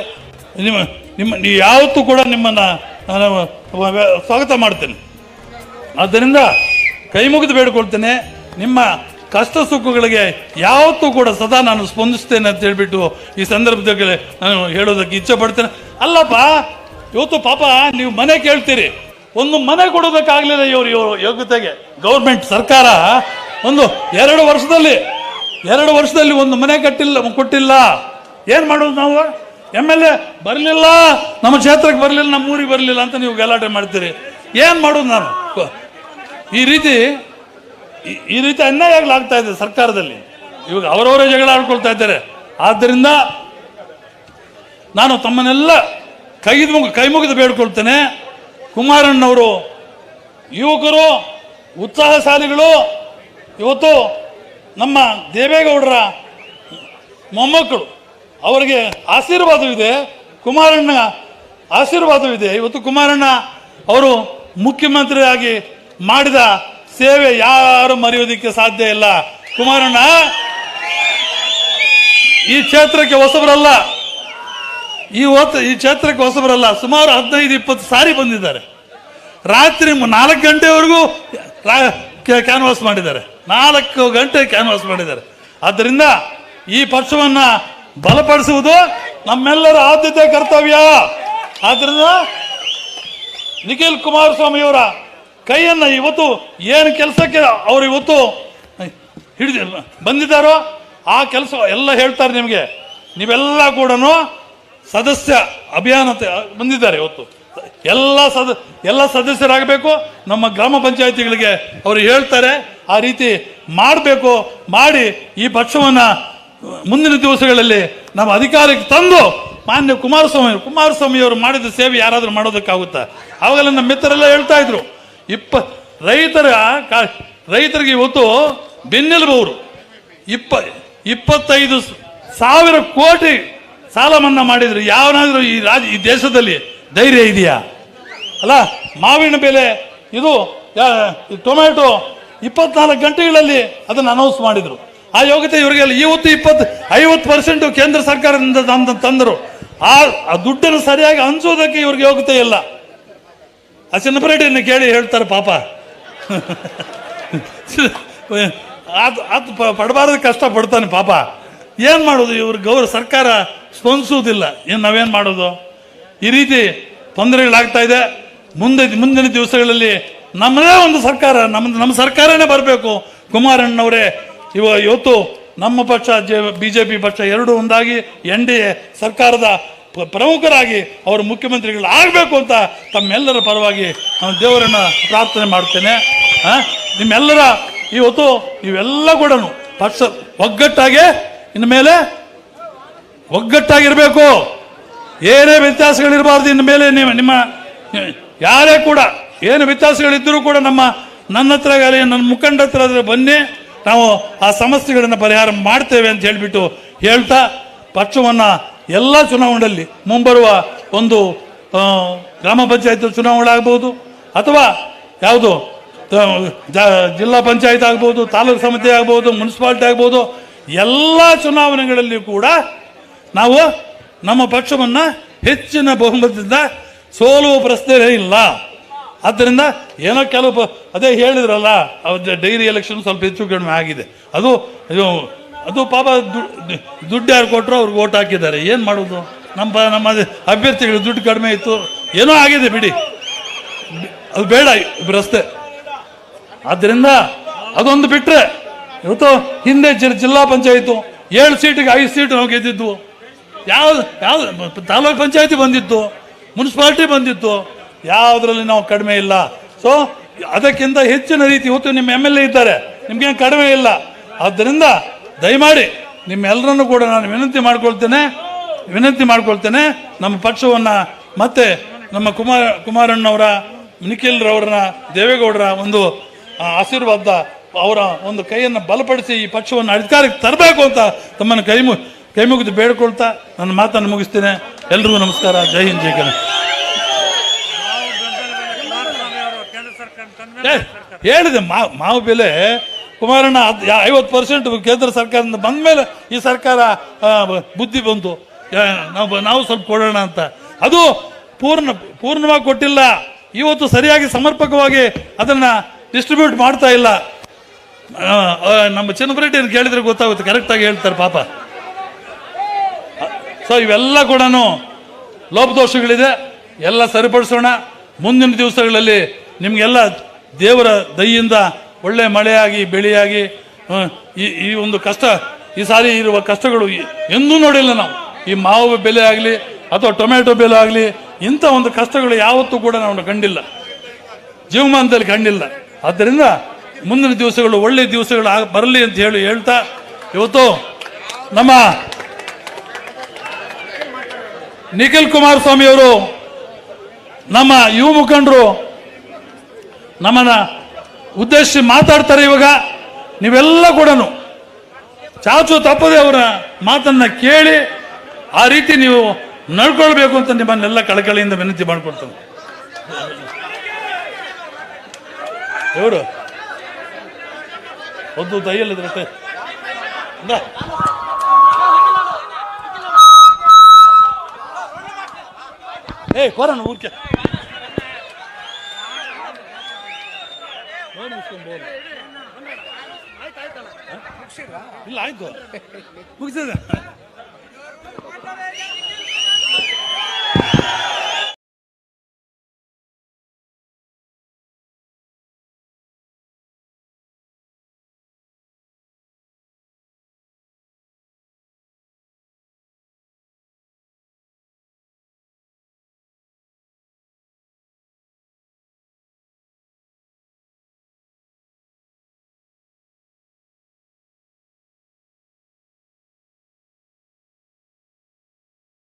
ನಿಮ್ಮ ನಿಮ್ಮ ನೀವು ಯಾವತ್ತೂ ಕೂಡ ನಿಮ್ಮನ್ನು ನಾನು ಸ್ವಾಗತ ಮಾಡ್ತೇನೆ. ಆದ್ದರಿಂದ ಕೈ ಮುಗಿದು ಬೇಡ್ಕೊಳ್ತೇನೆ. ನಿಮ್ಮ ಕಷ್ಟ ಸುಖಗಳಿಗೆ ಯಾವತ್ತೂ ಕೂಡ ಸದಾ ನಾನು ಸ್ಪಂದಿಸ್ತೇನೆ ಅಂತ ಹೇಳ್ಬಿಟ್ಟು ಈ ಸಂದರ್ಭದಲ್ಲಿ ನಾನು ಹೇಳೋದಕ್ಕೆ ಇಚ್ಛೆ ಪಡ್ತೇನೆ. ಅಲ್ಲಪ್ಪ, ಇವತ್ತು ಪಾಪ ನೀವು ಮನೆ ಕೇಳ್ತೀರಿ. ಒಂದು ಮನೆ ಕೊಡೋದಕ್ಕಾಗಲಿಲ್ಲ ಇವರು ಇವರು ಯೋಗ್ಯತೆಗೆ. ಗೌರ್ಮೆಂಟ್ ಸರ್ಕಾರ ಒಂದು ಎರಡು ವರ್ಷದಲ್ಲಿ ಎರಡು ವರ್ಷದಲ್ಲಿ ಒಂದು ಮನೆ ಕಟ್ಟಿಲ್ಲ, ಕೊಟ್ಟಿಲ್ಲ. ಏನು ಮಾಡೋದು ನಾವು? ಎಂ ಎಲ್ ಎ ಬರಲಿಲ್ಲ, ನಮ್ಮ ಕ್ಷೇತ್ರಕ್ಕೆ ಬರಲಿಲ್ಲ, ನಮ್ಮ ಊರಿಗೆ ಬರಲಿಲ್ಲ ಅಂತ ನೀವು ಗಲಾಟೆ ಮಾಡ್ತೀರಿ. ಏನು ಮಾಡೋದು ನಾನು? ಈ ರೀತಿ, ಈ- ರೀತಿ ಅನ್ಯಾಯ ಆಗ್ತಾ ಇದೆ ಸರ್ಕಾರದಲ್ಲಿ. ಇವಾಗ ಅವರವರೇ ಜಗಳ ಆಡ್ಕೊಳ್ತಾ ಇದ್ದಾರೆ. ಆದ್ದರಿಂದ ನಾನು ತಮ್ಮನ್ನೆಲ್ಲ ಕೈ ಮುಗಿ, ಕೈ ಮುಗಿದು ಬೇಡ್ಕೊಳ್ತೇನೆ. ಕುಮಾರಣ್ಣವರು ಯುವಕರು, ಉತ್ಸಾಹಶಾಲಿಗಳು, ಇವತ್ತು ನಮ್ಮ ದೇವೇಗೌಡರ ಮೊಮ್ಮಕ್ಕಳು, ಅವರಿಗೆ ಆಶೀರ್ವಾದವಿದೆ, ಕುಮಾರಣ್ಣ ಆಶೀರ್ವಾದವಿದೆ. ಇವತ್ತು ಕುಮಾರಣ್ಣ ಅವರು ಮುಖ್ಯಮಂತ್ರಿಯಾಗಿ ಮಾಡಿದ ಸೇವೆ ಯಾರು ಮರೆಯೋದಕ್ಕೆ ಸಾಧ್ಯ ಇಲ್ಲ. ಕುಮಾರಣ್ಣ, ಈ ಕ್ಷೇತ್ರಕ್ಕೆ ಹೊಸಬರಲ್ಲ. ಈ ಈ ಕ್ಷೇತ್ರಕ್ಕೆ ಹೊಸಬರಲ್ಲ ಸುಮಾರು ಹದಿನೈದು, ಇಪ್ಪತ್ತು ಸಾರಿ ಬಂದಿದ್ದಾರೆ. ರಾತ್ರಿ ನಾಲ್ಕು ಗಂಟೆವರೆಗೂ ಕ್ಯಾನ್ವಾಸ್ ಮಾಡಿದ್ದಾರೆ. ನಾಲ್ಕು ಗಂಟೆ ಕ್ಯಾನ್ವಾಸ್ ಮಾಡಿದ್ದಾರೆ. ಆದ್ದರಿಂದ ಈ ಪಕ್ಷವನ್ನ ಬಲಪಡಿಸುವುದು ನಮ್ಮೆಲ್ಲರ ಆದ್ಯತೆ ಕರ್ತವ್ಯ. ಆದ್ದರಿಂದ ನಿಖಿಲ್ ಕುಮಾರಸ್ವಾಮಿಯವರ ಕೈಯನ್ನ ಇವತ್ತು ಏನು ಕೆಲಸಕ್ಕೆ ಅವರು ಇವತ್ತು ಹಿಡಿದು ಬಂದಿದ್ದಾರೋ ಆ ಕೆಲಸ ಎಲ್ಲ ಹೇಳ್ತಾರೆ ನಿಮಗೆ. ನೀವೆಲ್ಲ ಕೂಡ ಸದಸ್ಯ ಅಭಿಯಾನ ಬಂದಿದ್ದಾರೆ ಇವತ್ತು ಎಲ್ಲ ಸದ, ಎಲ್ಲ ಸದಸ್ಯರಾಗಬೇಕು, ನಮ್ಮ ಗ್ರಾಮ ಪಂಚಾಯತಿಗಳಿಗೆ ಅವರು ಹೇಳ್ತಾರೆ, ಆ ರೀತಿ ಮಾಡಬೇಕು, ಮಾಡಿ ಈ ಪಕ್ಷವನ್ನು ಮುಂದಿನ ದಿವಸಗಳಲ್ಲಿ ನಮ್ಮ ಅಧಿಕಾರಕ್ಕೆ ತಂದು ಮಾನ್ಯ ಕುಮಾರಸ್ವಾಮಿ ಕುಮಾರಸ್ವಾಮಿ ಅವರು ಮಾಡಿದ ಸೇವೆ ಯಾರಾದರೂ ಮಾಡೋದಕ್ಕಾಗುತ್ತಾ? ಅವಾಗೆಲ್ಲ ನಮ್ಮ ಮಿತ್ರರೆಲ್ಲ ಹೇಳ್ತಾ ಇದ್ರು. ಇಪ್ಪ, ರೈತರ ರೈತರಿಗೆ ಇವತ್ತು ಬೆನ್ನೆಲುಬವರು ಇಪ್ಪ, ಇಪ್ಪತ್ತೈದು ಸಾವಿರ ಕೋಟಿ ಸಾಲ ಮನ್ನಾ ಮಾಡಿದ್ರು, ಯಾವನಾದ್ರೂ ಈ ರಾಜ, ಈ ದೇಶದಲ್ಲಿ ಧೈರ್ಯ ಇದೆಯಾ? ಅಲ್ಲ, ಮಾವಿನ ಬೆಲೆ, ಇದು ಟೊಮ್ಯಾಟೊ ಇಪ್ಪತ್ನಾಲ್ಕು ಗಂಟೆಗಳಲ್ಲಿ ಅದನ್ನು ಅನೌನ್ಸ್ ಮಾಡಿದ್ರು. ಆ ಯೋಗ್ಯತೆ ಇವರಿಗೆ ಇವತ್ತು ಇಪ್ಪತ್ತು, ಐವತ್ತು ಪರ್ಸೆಂಟ್ ಕೇಂದ್ರ ಸರ್ಕಾರದಿಂದ ತಂದ- ತಂದರು. ಆ ಆ ದುಡ್ಡನ್ನು ಸರಿಯಾಗಿ ಹಂಚೋದಕ್ಕೆ ಇವ್ರಿಗೆ ಯೋಗ್ಯತೆ ಇಲ್ಲ. ಆ ಚಿನ್ನಪ್ರೇಟಿಯನ್ನು ಕೇಳಿ ಹೇಳ್ತಾರೆ ಪಾಪ. *laughs* ಅದು ಅದು ಪಡಬಾರದು ಕಷ್ಟ ಪಡ್ತಾನೆ ಪಾಪ. ಏನು ಮಾಡೋದು? ಇವ್ರ ಗೌರವ ಸರ್ಕಾರ ಸ್ಪಂದಿಸುವುದಿಲ್ಲ. ಏನು ನಾವೇನು ಮಾಡೋದು? ಈ ರೀತಿ ತೊಂದರೆಗಳಾಗ್ತಾ ಇದೆ. ಮುಂದೆ, ಮುಂದಿನ ದಿವಸಗಳಲ್ಲಿ ನಮ್ಮದೇ ಒಂದು ಸರ್ಕಾರ ನಮ್ಮ ನಮ್ಮ ಸರ್ಕಾರನೇ ಬರಬೇಕು. ಕುಮಾರಣ್ಣವರೇ, ಇವ ಇವತ್ತು ನಮ್ಮ ಪಕ್ಷ, ಜೆ ಬಿ ಜೆ ಪಿ ಪಕ್ಷ ಎರಡೂ ಒಂದಾಗಿ ಎನ್ ಡಿ ಎ ಸರ್ಕಾರದ ಪ್ರಮುಖರಾಗಿ ಅವರು ಮುಖ್ಯಮಂತ್ರಿಗಳು ಆಗಬೇಕು ಅಂತ ತಮ್ಮೆಲ್ಲರ ಪರವಾಗಿ ನಾನು ದೇವರನ್ನು ಪ್ರಾರ್ಥನೆ ಮಾಡ್ತೇನೆ. ಹಾಂ ನಿಮ್ಮೆಲ್ಲರ, ಇವತ್ತು ಇವೆಲ್ಲ ಕೂಡ ಪಕ್ಷ ಒಗ್ಗಟ್ಟಾಗಿ ಇನ್ನು ಮೇಲೆ ಒಗ್ಗಟ್ಟಾಗಿರಬೇಕು. ಏನೇ ವ್ಯತ್ಯಾಸಗಳಿರಬಾರ್ದು ಇನ್ನು ಮೇಲೆ ನೀವು ನಿಮ್ಮ, ಯಾರೇ ಕೂಡ, ಏನು ವ್ಯತ್ಯಾಸಗಳಿದ್ದರೂ ಕೂಡ ನಮ್ಮ, ನನ್ನ ಹತ್ರ ಆಗಲಿ, ನನ್ನ ಮುಖಂಡ ಹತ್ರ ಬನ್ನಿ. ನಾವು ಆ ಸಮಸ್ಯೆಗಳನ್ನು ಪರಿಹಾರ ಮಾಡ್ತೇವೆ ಅಂತ ಹೇಳಿಬಿಟ್ಟು ಹೇಳ್ತಾ, ಪಕ್ಷವನ್ನು ಎಲ್ಲ ಚುನಾವಣೆಯಲ್ಲಿ ಮುಂಬರುವ ಒಂದು ಗ್ರಾಮ ಪಂಚಾಯತ್ ಚುನಾವಣೆ ಆಗ್ಬೋದು, ಅಥವಾ ಯಾವುದು ಜಿಲ್ಲಾ ಪಂಚಾಯತ್ ಆಗ್ಬೋದು, ತಾಲೂಕು ಸಮಿತಿ ಆಗ್ಬೋದು, ಮುನ್ಸಿಪಾಲ್ಟಿ ಆಗ್ಬೋದು ಎಲ್ಲ ಚುನಾವಣೆಗಳಲ್ಲಿ ಕೂಡ ನಾವು ನಮ್ಮ ಪಕ್ಷವನ್ನು ಹೆಚ್ಚಿನ ಬಹುಮತದಿಂದ ಸೋಲುವ ಪ್ರಶ್ನೆ ಇಲ್ಲ. ಆದ್ದರಿಂದ ಏನೋ ಕೆಲವು ಅದೇ ಹೇಳಿದ್ರಲ್ಲ ಡೈರಿ ಎಲೆಕ್ಷನ್ ಸ್ವಲ್ಪ ಹೆಚ್ಚು ಕಡಿಮೆ ಆಗಿದೆ. ಅದು ಅದು ಪಾಪ ದುಡ್ಡು ಯಾರು ಕೊಟ್ಟರು ಅವ್ರಿಗೆ ಓಟ್ ಹಾಕಿದ್ದಾರೆ. ಏನು ಮಾಡೋದು? ನಮ್ಮ ಪ- ನಮ್ಮ ಅಭ್ಯರ್ಥಿಗಳು ದುಡ್ಡು ಕಡಿಮೆ ಇತ್ತು. ಏನೋ ಆಗಿದೆ ಬಿಡಿ. ಅದು ಬೇಡ ರಸ್ತೆ ಆದ್ದರಿಂದ ಅದೊಂದು ಬಿಟ್ರೆ ಇವತ್ತು ಹಿಂದೆ ಜಿಲ್ಲಾ ಪಂಚಾಯಿತು ಏಳು ಸೀಟಿಗೆ ಐದು ಸೀಟ್ ನಾವು ಗೆದ್ದಿದ್ವು ಯಾವ್ದು ಯಾವ್ದು ತಾಲೂಕು ಪಂಚಾಯತಿ ಬಂದಿತ್ತು, ಮುನ್ಸಿಪಾಲ್ಟಿ ಬಂದಿತ್ತು, ಯಾವುದರಲ್ಲಿ ನಾವು ಕಡಿಮೆ ಇಲ್ಲ. ಸೊ ಅದಕ್ಕಿಂತ ಹೆಚ್ಚಿನ ರೀತಿ ಇವತ್ತು ನಿಮ್ಮ ಎಂ ಎಲ್ ಎ ಇದ್ದಾರೆ. ನಿಮ್ಗೇನು ಕಡಿಮೆ ಇಲ್ಲ. ಆದ್ದರಿಂದ ದಯಮಾಡಿ ನಿಮ್ಮೆಲ್ಲರನ್ನು ಕೂಡ ನಾನು ವಿನಂತಿ ಮಾಡ್ಕೊಳ್ತೇನೆ ವಿನಂತಿ ಮಾಡ್ಕೊಳ್ತೇನೆ, ನಮ್ಮ ಪಕ್ಷವನ್ನು ಮತ್ತೆ ನಮ್ಮ ಕುಮಾರ, ಕುಮಾರಣ್ಣವರ, ನಿಖಿಲ್ರವ್ರನ್ನ, ದೇವೇಗೌಡರ ಒಂದು ಆಶೀರ್ವಾದ ಅವರ ಒಂದು ಕೈಯನ್ನು ಬಲಪಡಿಸಿ ಈ ಪಕ್ಷವನ್ನು ಅಧಿಕಾರಕ್ಕೆ ತರಬೇಕು ಅಂತ ತಮ್ಮನ್ನು ಕೈ ಮು, ಕೈ ಮುಗಿದು ಬೇಡ್ಕೊಳ್ತಾ ನನ್ನ ಮಾತನ್ನು ಮುಗಿಸ್ತೇನೆ. ಎಲ್ರಿಗೂ ನಮಸ್ಕಾರ. ಜೈ ಹಿಂದ್, ಜೈ ಕನ್ನಡ ಹೇಳಿದೆ ಮಾವು ಬೆಲೆ ಕುಮಾರಣ್ಣ ಐವತ್ತು ಪರ್ಸೆಂಟ್ ಕೇಂದ್ರ ಸರ್ಕಾರದಿಂದ ಬಂದ ಮೇಲೆ ಈ ಸರ್ಕಾರ ಬುದ್ಧಿ ಬಂತು. ನಾವು ನಾವು ಸ್ವಲ್ಪ ಕೊಡೋಣ ಅಂತ. ಅದು ಪೂರ್ಣ, ಪೂರ್ಣವಾಗಿ ಕೊಟ್ಟಿಲ್ಲ. ಇವತ್ತು ಸರಿಯಾಗಿ ಸಮರ್ಪಕವಾಗಿ ಅದನ್ನ ಡಿಸ್ಟ್ರಿಬ್ಯೂಟ್ ಮಾಡ್ತಾ ಇಲ್ಲ. ನಮ್ಮ ಚಿನ್ನಪರೇಟೆಯನ್ನು ಕೇಳಿದ್ರೆ ಗೊತ್ತಾಗುತ್ತೆ. ಕರೆಕ್ಟಾಗಿ ಹೇಳ್ತಾರೆ ಪಾಪ. ಸೊ ಇವೆಲ್ಲ ಕೂಡ ಲೋಪದೋಷಗಳಿದೆ. ಎಲ್ಲ ಸರಿಪಡಿಸೋಣ. ಮುಂದಿನ ದಿವಸಗಳಲ್ಲಿ ನಿಮಗೆಲ್ಲ ದೇವರ ದಯಿಂದ ಒಳ್ಳೆ ಮಳೆಯಾಗಿ, ಬೆಳೆಯಾಗಿ ಈ ಈ ಒಂದು ಕಷ್ಟ, ಈ ಸಾರಿ ಇರುವ ಕಷ್ಟಗಳು ಎಂದೂ ನೋಡಿಲ್ಲ ನಾವು. ಈ ಮಾವು ಬೆಲೆ ಆಗಲಿ, ಅಥವಾ ಟೊಮೆಟೊ ಬೆಲೆ ಆಗಲಿ, ಇಂಥ ಒಂದು ಕಷ್ಟಗಳು ಯಾವತ್ತೂ ಕೂಡ ನಾವು ಕಂಡಿಲ್ಲ. ಜೀವಮಾನದಲ್ಲಿ ಕಂಡಿಲ್ಲ. ಆದ್ದರಿಂದ ಮುಂದಿನ ದಿವಸಗಳು ಒಳ್ಳೆ ದಿವಸಗಳು ಬರಲಿ ಅಂತ ಹೇಳಿ ಹೇಳ್ತಾ, ಇವತ್ತು ನಮ್ಮ ನಿಖಿಲ್ ಕುಮಾರಸ್ವಾಮಿ ಅವರು, ನಮ್ಮ ಯುವ ಮುಖಂಡರು, ನಮ್ಮನ್ನ ಉದ್ದೇಶಿಸಿ ಮಾತಾಡ್ತಾರೆ ಇವಾಗ. ನೀವೆಲ್ಲ ಕೂಡ ಚಾಚು ತಪ್ಪದೆ ಅವರ ಮಾತನ್ನ ಕೇಳಿ ಆ ರೀತಿ ನೀವು ನಡ್ಕೊಳ್ಬೇಕು ಅಂತ ನಿಮ್ಮನ್ನೆಲ್ಲ ಕಳಕಳಿಯಿಂದ ವಿನಂತಿ ಮಾಡ್ಕೊಳ್ತೇನೆ ಎವರು ಒಂದು ದೈಯಲ್ಲಿದ್ರತ್ತೆ ಏ ಏಯ್ ಬರೋಣ ಊರ್ಕೆ ಇಲ್ಲ ಆಯ್ತು. ಮುಗಿಸಿದೆ